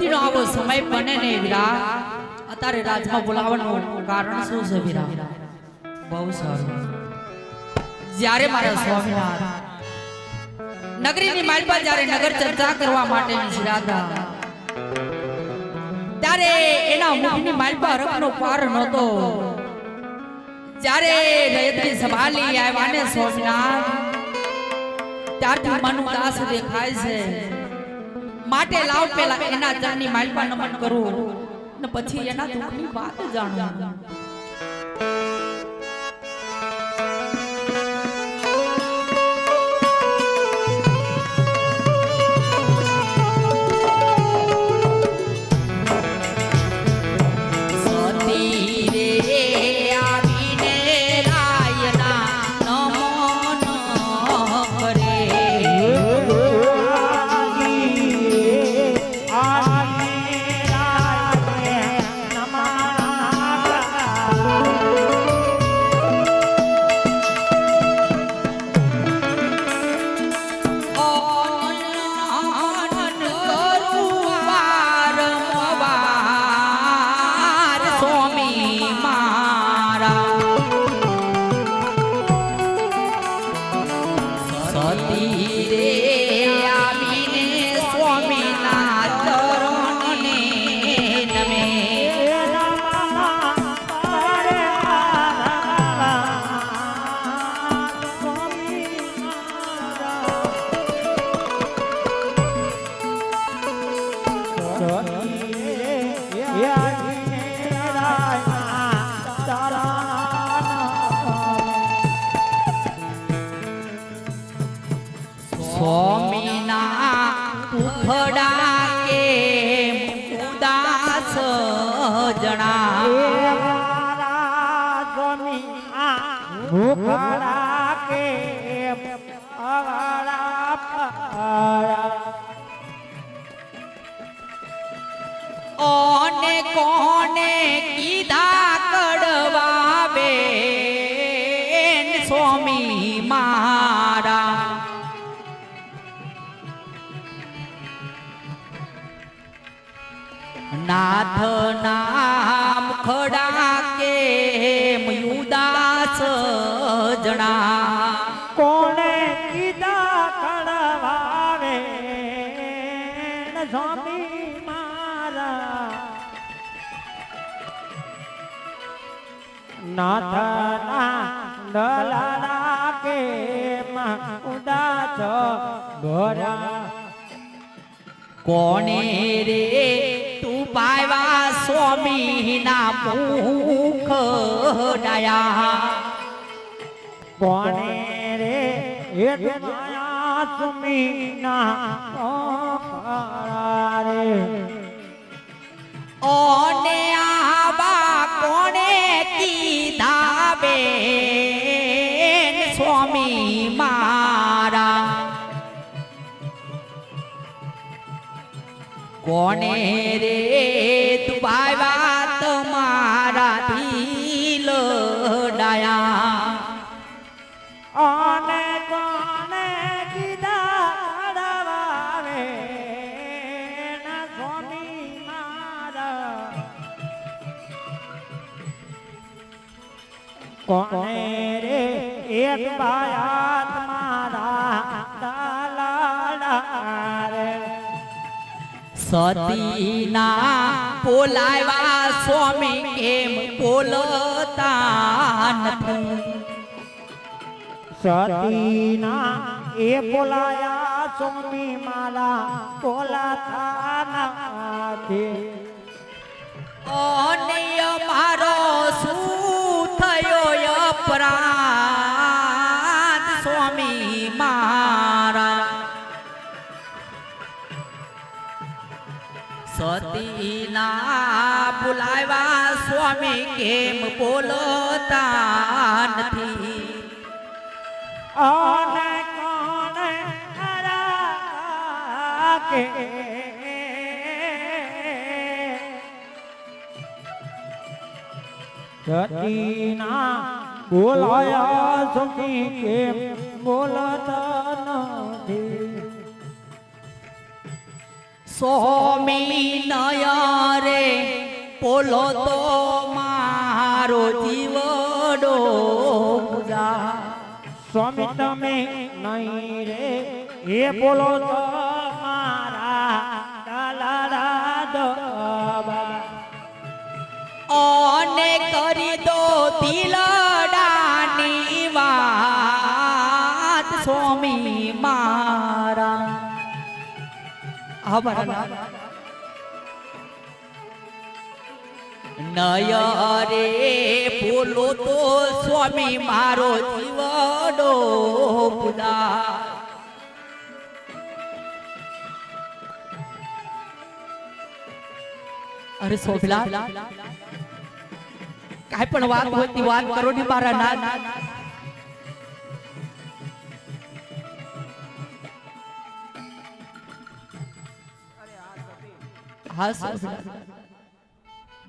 દિનો આવો સમય બને ને વીરા. અત્યારે રાજમાં બોલાવવાનું કારણ શું છે વીરા? બહુ સારું. જ્યારે મારા સ્વામિનાથ નગરીની માલપા જ્યારે નગર ચર્ચા કરવા માટે નિશરાતા ત્યારે એના મુખની માલપા રખનો પાર નહોતો. જ્યારે રયતની સંભાળી આવ્યા ને સ્વામિનાથ ત્યારથી મન ઉદાસ દેખાય છે. માટે લાવ પેલા એના ચરણની માલપા નમન કરું. ને પછી એના દુઃખની વાત જાણું. સ્વામીના નાથ નામ ખડા કે ઉદાસ જણા? કોણે કીધા કડવાવે ને સ્વામી મારા નાથના દલાલા કે ઉદાસ ભરા કોણે રે પાવા સ્વામી ના મુખ ડાયા. કોણે રે એક માયા સુમીના ઓને આબા કોણે કોણે રે પાવા તમારા દિલ ડાયા? અને કોને કીધા કોને રે એક બાયા સતીના બોલાવા સ્વામી કેમ બોલતા નથી? સતીના એ બોલાયા સ્વામી મારા બોલાતા નથી. અને મારો શું થયો અપરાધ? સતીના બોલાવ્યા સ્વામી કેમ બોલતા નથી? કોને હરા કે? સતીના બોલાયા સ્વામી કેમ બોલતા સ્વામી નયા રે પોલો તો મારો જીવડો સ્વામી તમે નહીં રે એ બોલો તો હા બરાબર નય રે બોલો તો સ્વામી મારો જીવડો પુલા અરે સોભલા કાંઈ પણ વાત હોય તે વાત કરો ને મારા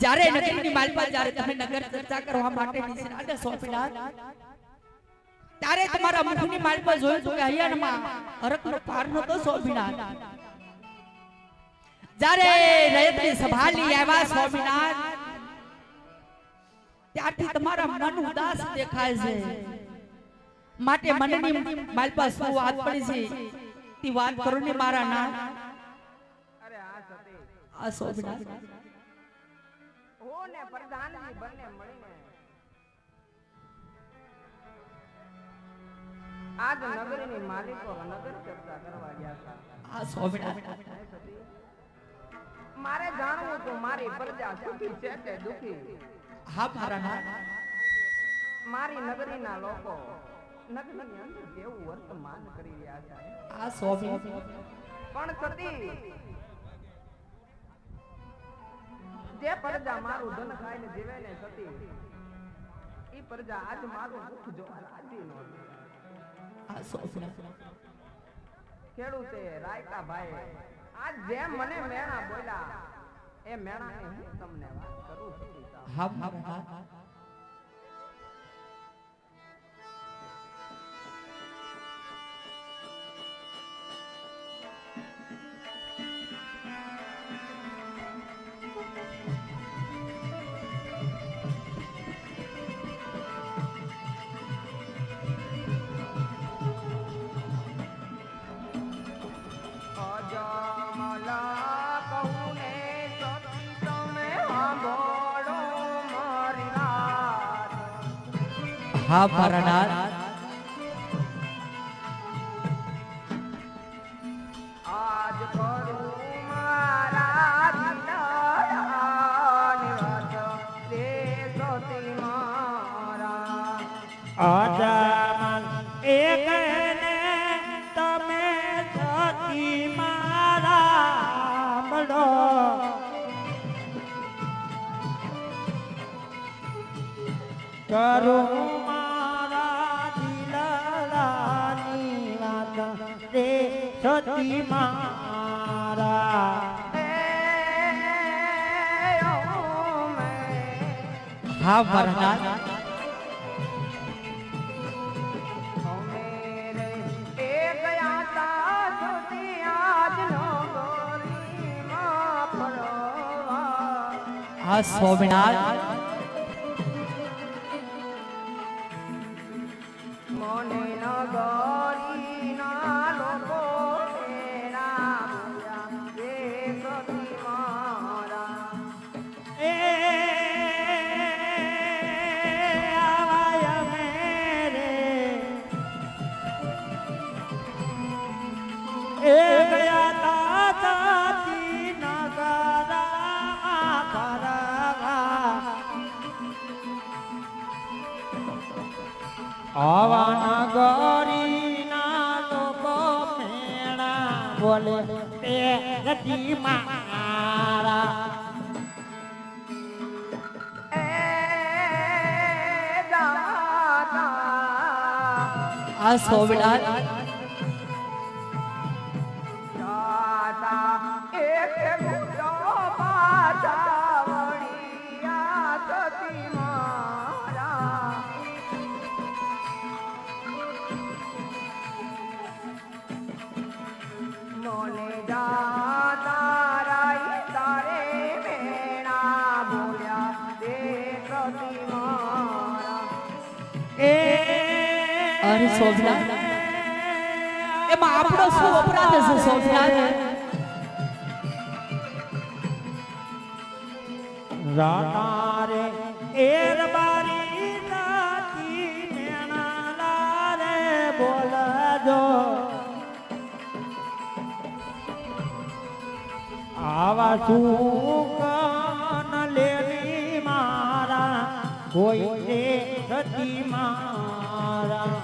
જ્યારે નગરની માલપા જ્યારે તમે નગર ચર્ચા કરવા માટે નિષ્ણાત સોંપેલા ત્યારે તમારા મુખની માલપા જોયું તો કે હરકનો પાર નતો સોંપીનાથ જ્યારે રયતની સભા લઈ આવ્યા સ્વામિનાથ ત્યારથી તમારા મન ઉદાસ દેખાય છે. માટે મનની માલપા શું વાત પડી છે? તે વાત કરો ને મારા ના આ સ્વામિનાથ હું ને પ્રધાનજી બંને મળીને આજ નગરીની માલિકો નગર ચર્ચા કરવા ગયા હતા. આ સ્વામિનાથ મારે જાણવું હતું મારી પ્રજા સુખી છે કે દુખી? હા મારા ના. મારી નગરીના લોકો નગરીની અંદર કેવું વર્તમાન કરી રહ્યા છે? આ સ્વામી પણ સતી જે પ્રજા મારું ધન ખાઈને જીવે ને સતી ઈ પ્રજા આજ મારું દુઃખ જોવા રાજી નો આ સ્વામિનાથ ખેડૂતે રાયકા ભાઈ આજ જેમ મને મેણા બોલ્યા એ મેણાની હું તમને વાત કરું છું હા હા. હા મારા ના સતી મારા. હા મારા ના આ સ્વામિનાથ આવા નગરી ના લોકો મેળા બોલે તે ગતિ મારા. આ સ્વામિનાથ અરે સોમનાથ એમાં આપણો શું અપરાધ છે સોમનાથ રાતારે એર બારી નાખી મેણાલા રે બોલજો. આવા સુકન લેવી મારા, કોઈ રે સતી મારા.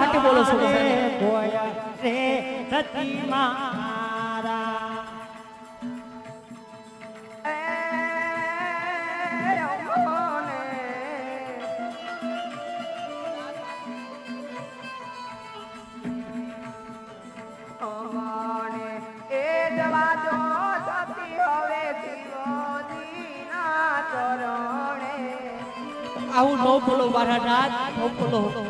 માટે બોલો છો? રે સતી મારા આવું ન બોલો મારા નાથ ન બોલો.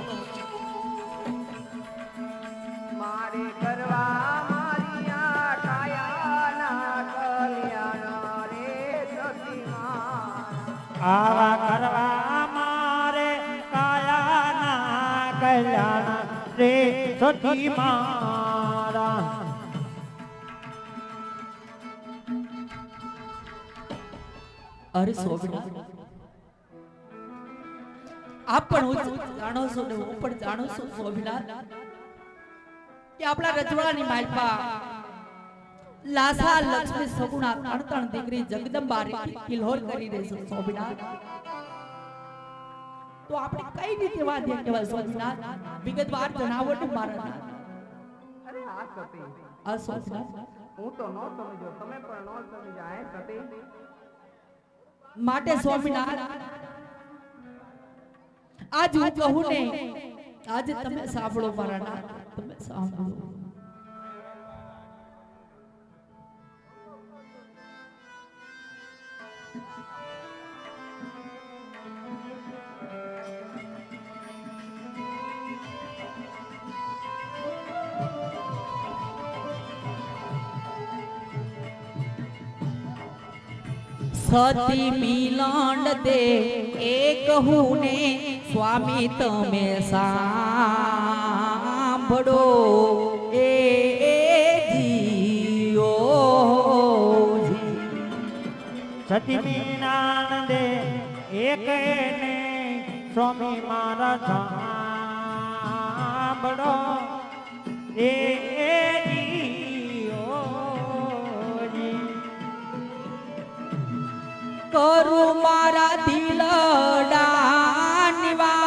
સતી મારા અરે સોમનાથ આપ પણ જાણો છો ને હું પણ જાણો છું સોમનાથ કે આપણા રજવાડાની માલપા લાસા લક્ષ્મી સગુણા ત્રણ ત્રણ દીકરી જગદંબા રીતિ કિલ્હોર કરી દે છે તો આપણે કઈ રીતે વાદ્ય કહેવાય સ્વામિનાથ વિગતવાર જણાવો તો મારા અરે આ સતી. આ સ્વામિનાથ હું તો ન સમજો તમે પણ ન સમજ્યા હે સતી? માટે સ્વામિનાથ આજ હું કહું ને આજે તમે સાંભળો મારા ના તમે સાંભળો. સતી મિલંડ દે, એ હું ને સ્વામી, તમે સાંભળો, એ જીઓ જી. સતી નાનંદે એક ને સ્વામી, મારા સાંભળો એ કરું મારા દિલડા નિવા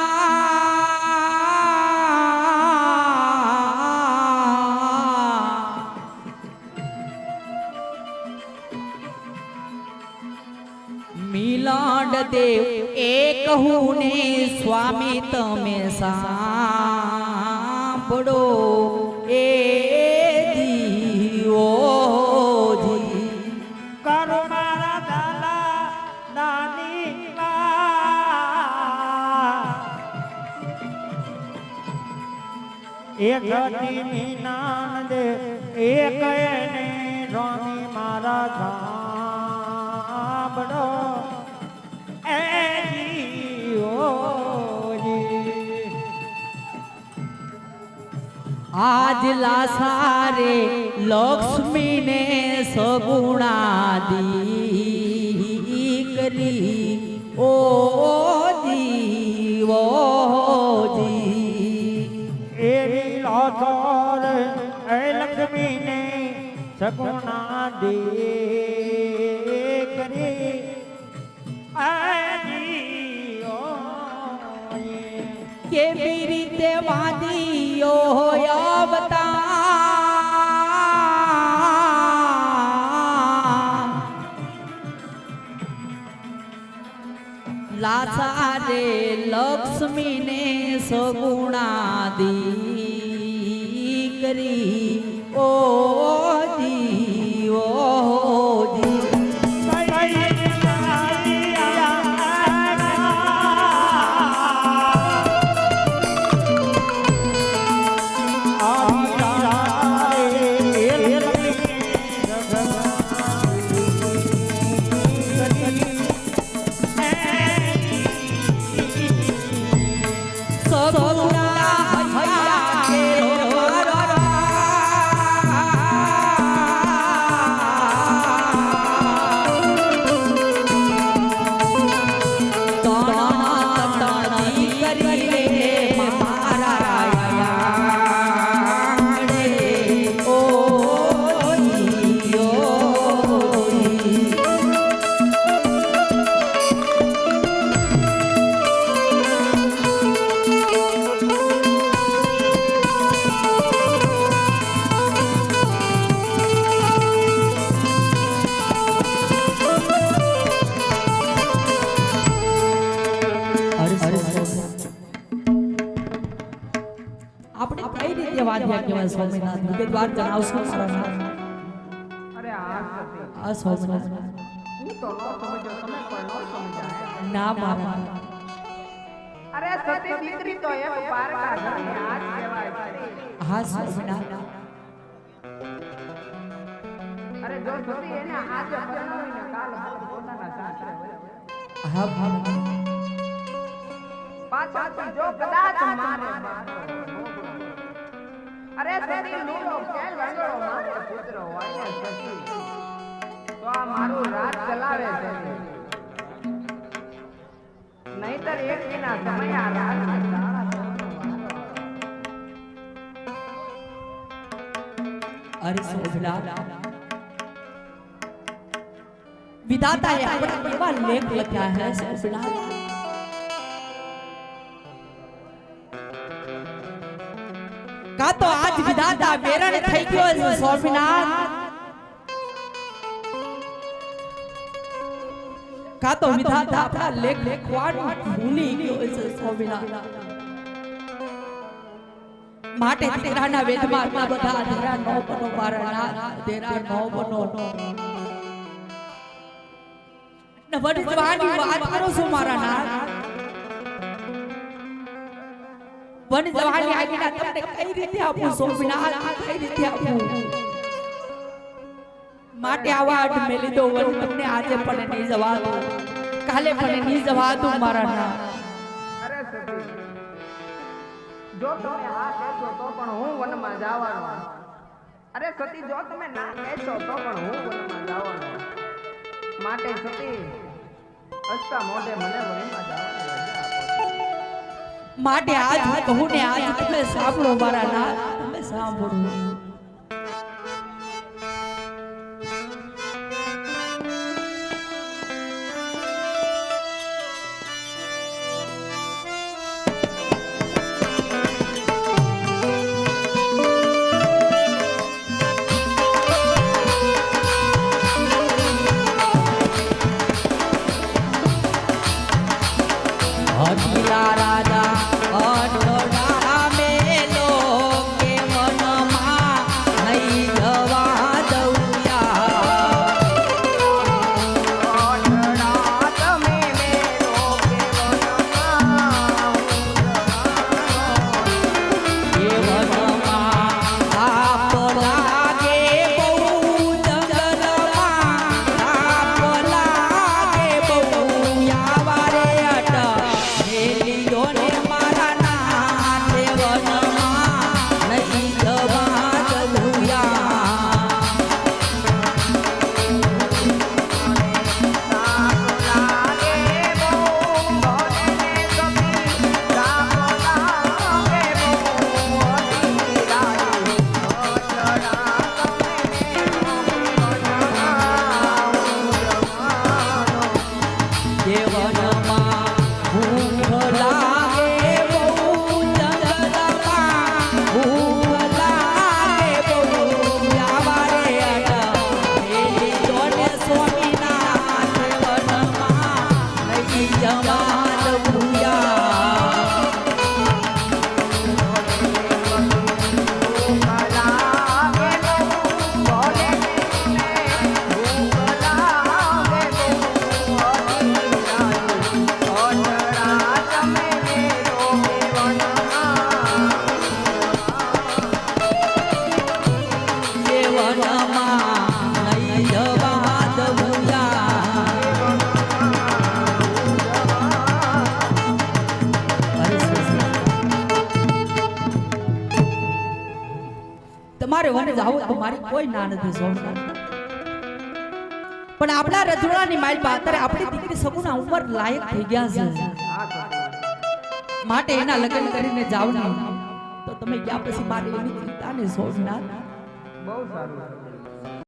મિલાડ દેવ એક સ્વામી તમે સાંભળો. એ એક હતી એક એને મારા સાંભળો એ. આજ લાસારે લક્ષ્મીને સગુણા દીકરી સગુણા દે કરી કેવી રીતે વાદીઓ અવતાર? લાસા રે લક્ષ્મીને સગુણા દીકરી ઓ કહેવાય સ્વામિનાથ વિગતવાર જણાવશો? મારા નાથ? અરે આ આ સ્વામિનાથ ન મારા અરે સતી દીકરી તો એક આજ કહેવાય હા સ્વામિનાથ. અરે જો સતી એને આજે પરણાવીને કાલ પોતાના સાસરે હા હા પાછળથી જો કદાચ મારે અરે સતી લીલો કે લંગડો મારે પુત્ર હોય ને સતી તો આ મારું રાજ ચલાવે છે નહીતર એક દિના સમય આ રાજ અરે સ્વામિનાથ વિધાતાએ આપણા એવા લેખ લખ્યા હે સ્વામિનાથ કા આજ વિધાતા બેરણ થઈ ગયો છે સ્વામિનાથ કા તો વિધાતા આપણા લેખ લેખવાડ ભૂલી ગયો છે સ્વામિનાથ માટે તેરાના વેદમાં આટલા બધા અધેરા નો બનો બારણા તેરા નો બનો વડી જવાની વાત કરો છો મારા નાથ. વડી જવાની આજ્ઞા તમને કઈ રીતે આપું સોમનાથ કઈ રીતે આપું માટે આવા અડ મેલી દો વન તમને આજે પણ નહીં જવા દો કાલે પણ નહીં જવા દો મારા ના અરે સતી. જો તમે હા કહેશો તો પણ હું વનમાં જવાનો. અરે સતી, જો તમે ના કહેશો તો પણ હું વનમાં જવાનો. માટે સતી અસ્તા મોઢે મને વનમાં આપો. માટે આજ હું કહું ને આજ તમે સાંભળો મારા ના તમે સાંભળો. કોઈ ના નથી સોમનાથ પણ આપણા રજવાડાની માલ અત્યારે આપણી દીકરી સગુના ઉંમર લાયક થઈ ગયા છે. માટે એના લગ્ન કરીને જાવ તો તમે ગયા પછી મારી એવી ચિંતા ને. સોમનાથ બહુ સારું.